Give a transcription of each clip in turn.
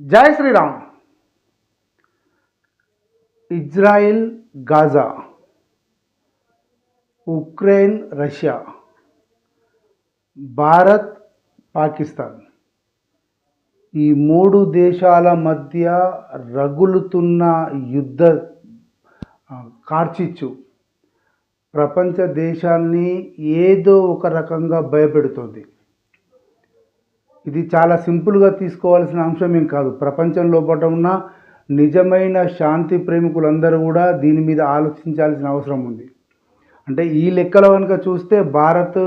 Jai Shriram. Israel Gaza Ukraine Russia Bharat Pakistan. ఈ మూడు దేశాల మధ్య రగులుతున్న యుద్ధ కార్చిచ్చు ప్రపంచ దేశాల్ని ఏదో ఒక రకంగా భయపెడుతుంది. ఇది చాలా సింపుల్గా తీసుకోవాల్సిన అంశం ఏం కాదు. ప్రపంచం లోపల ఉన్న నిజమైన శాంతి ప్రేమికులందరూ కూడా దీని మీద ఆలోచించాల్సిన అవసరం ఉంది. అంటే ఈ లెక్కలో కనుక చూస్తే భారత్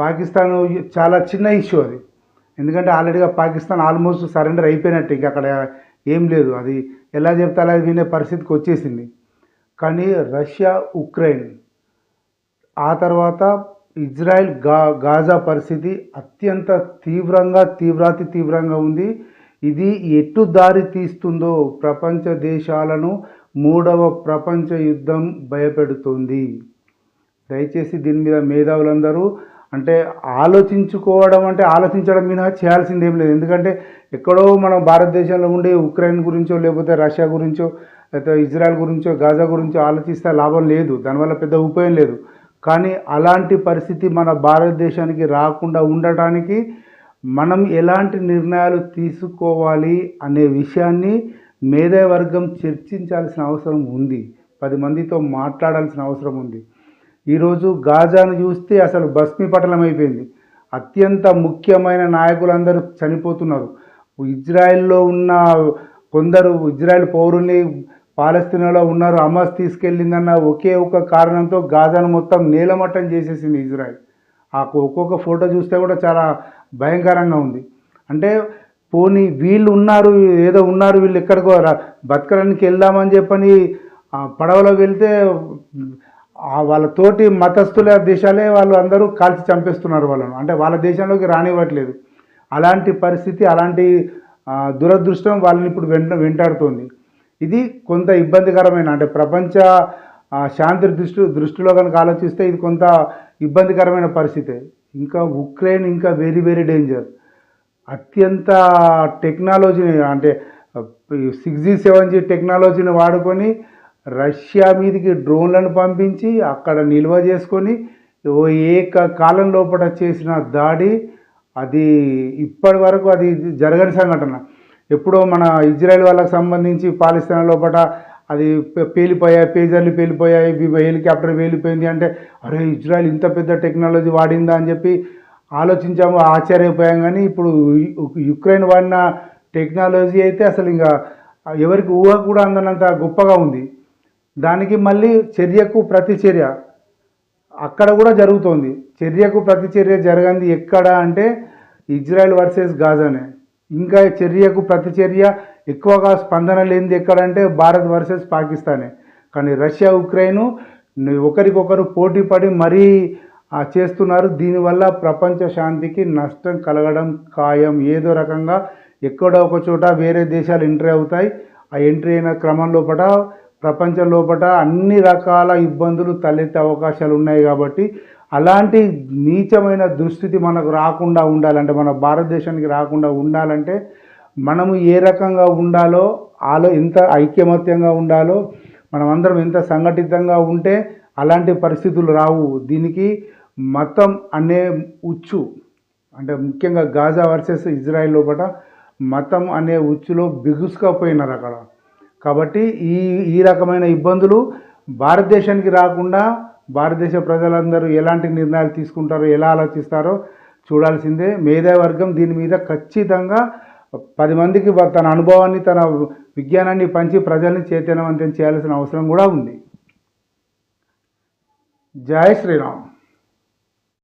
పాకిస్తాన్ చాలా చిన్న ఇష్యూ అది. ఎందుకంటే ఆల్రెడీగా పాకిస్తాన్ ఆల్మోస్ట్ సరెండర్ అయిపోయినట్టు ఇంకా అక్కడ ఏం లేదు. అది ఎలా చెప్తే అలా వినే పరిస్థితికి వచ్చేసింది. కానీ రష్యా ఉక్రెయిన్ ఆ తర్వాత ఇజ్రాయెల్గా గాజా పరిస్థితి అత్యంత తీవ్రంగా తీవ్రాతి తీవ్రంగా ఉంది. ఇది ఎటు దారి తీస్తుందో ప్రపంచ దేశాలను మూడవ ప్రపంచ యుద్ధం భయపెడుతుంది. దయచేసి దీని మీద మేధావులందరూ అంటే ఆలోచించుకోవడం అంటే ఆలోచించడం మీద చేయాల్సింది ఏం లేదు. ఎందుకంటే ఎక్కడో మనం భారతదేశంలో ఉండే ఉక్రెయిన్ గురించో లేకపోతే రష్యా గురించో లేకపోతే ఇజ్రాయెల్ గురించో గాజా గురించో ఆలోచిస్తే లాభం లేదు. దానివల్ల పెద్ద ఉపయోగం లేదు. కానీ అలాంటి పరిస్థితి మన భారతదేశానికి రాకుండా ఉండటానికి మనం ఎలాంటి నిర్ణయాలు తీసుకోవాలి అనే విషయాన్ని మేధావర్గం చర్చించాల్సిన అవసరం ఉంది. పది మందితో మాట్లాడాల్సిన అవసరం ఉంది. ఈరోజు గాజాను చూస్తే అసలు భస్మీపటలం అయిపోయింది. అత్యంత ముఖ్యమైన నాయకులందరూ చనిపోతున్నారు. ఇజ్రాయెల్లో ఉన్న కొందరు ఇజ్రాయెల్ పౌరుల్ని పాలస్తీనాలో ఉన్నారు. హమాస్ తీసుకెళ్ళిందన్న ఒకే ఒక కారణంతో గాజాను మొత్తం నేలమట్టం చేసేసింది ఇజ్రాయెల్. ఆ ఒక్కొక్క ఫోటో చూస్తే కూడా చాలా భయంకరంగా ఉంది. అంటే పోనీ వీళ్ళు ఉన్నారు ఏదో ఉన్నారు వీళ్ళు ఎక్కడికో రా- బతకడానికి వెళ్దామని చెప్పని పడవలో వెళ్తే వాళ్ళతోటి వాళ్ళ తోటి మతస్థుల దేశాలే వాళ్ళు అందరూ కాల్చి చంపేస్తున్నారు వాళ్ళను. అంటే వాళ్ళ దేశంలోకి రానివ్వట్లేదు. అలాంటి పరిస్థితి అలాంటి దురదృష్టం వాళ్ళని ఇప్పుడు వెంట వెంటాడుతోంది. ఇది కొంత ఇబ్బందికరమైన అంటే ప్రపంచ శాంతి దృష్టి దృష్టిలో కనుక ఆలోచిస్తే ఇది కొంత ఇబ్బందికరమైన పరిస్థితి. ఇంకా ఉక్రెయిన్ ఇంకా వెరీ వెరీ డేంజర్ అత్యంత టెక్నాలజీని అంటే సిక్స్ జీ సెవెన్ జీ టెక్నాలజీని వాడుకొని రష్యా మీదకి డ్రోన్లను పంపించి అక్కడ నిల్వ చేసుకొని ఓ ఏ కాలం లోపల చేసిన దాడి అది ఇప్పటి వరకు అది జరగని సంఘటన. ఎప్పుడో మన ఇజ్రాయెల్ వాళ్ళకి సంబంధించి పాలిస్తాన్ లోపల అది పే- పేలిపోయాయి పేజర్లు పేలిపోయాయి హెలికాప్టర్ పేలిపోయింది అంటే అరే ఇజ్రాయెల్ ఇంత పెద్ద టెక్నాలజీ వాడిందా అని చెప్పి ఆలోచించాము ఆశ్చర్యపోయాం. కానీ ఇప్పుడు యుక్రెయిన్ వాడిన టెక్నాలజీ అయితే అసలు ఇంకా ఎవరికి ఊహ కూడా అందనంత గొప్పగా ఉంది. దానికి మళ్ళీ చర్యకు ప్రతి చర్య అక్కడ కూడా జరుగుతోంది. చర్యకు ప్రతి చర్య జరగంది ఎక్కడ అంటే ఇజ్రాయెల్ వర్సెస్ గాజానే. ఇంకా చర్యకు ప్రతి చర్య ఎక్కువగా స్పందన లేనిది ఎక్కడంటే భారత్ వర్సెస్ పాకిస్తానే. కానీ రష్యా ఉక్రెయిన్ ఒకరికొకరు పోటీ పడి మరీ ఆ, చేస్తున్నారు. దీనివల్ల ప్రపంచ శాంతికి నష్టం కలగడం ఖాయం. ఏదో రకంగా ఎక్కడో ఒక చోట వేరే దేశాలు ఎంట్రీ అవుతాయి. ఆ ఎంట్రీ అయిన క్రమం లోపల ప్రపంచం లోపల అన్ని రకాల ఇబ్బందులు తలెత్తే అవకాశాలు ఉన్నాయి కాబట్టి అలాంటి నీచమైన దుస్థితి మనకు రాకుండా ఉండాలంటే మన భారతదేశానికి రాకుండా ఉండాలంటే మనము ఏ రకంగా ఉండాలో ఆలో ఎంత ఐక్యమత్యంగా ఉండాలో మనమందరం ఎంత సంఘటితంగా ఉంటే అలాంటి పరిస్థితులు రావు. దీనికి మతం అనే ఉచ్చు అంటే ముఖ్యంగా గాజా వర్సెస్ ఇజ్రాయెల్ లోపల మతం అనే ఉచ్చులో బిగుసుకపోయినారు అక్కడ. కాబట్టి ఈ ఈ రకమైన ఇబ్బందులు భారతదేశానికి రాకుండా భారతదేశ ప్రజలందరూ ఎలాంటి నిర్ణయాలు తీసుకుంటారో ఎలా ఆలోచిస్తారో చూడాల్సిందే. మేధావర్గం దీని మీద ఖచ్చితంగా పది మందికి తన అనుభవాన్ని తన విజ్ఞానాన్ని పంచి ప్రజల్ని చైతన్యవంతం చేయాల్సిన అవసరం కూడా ఉంది. జయ శ్రీరామ్.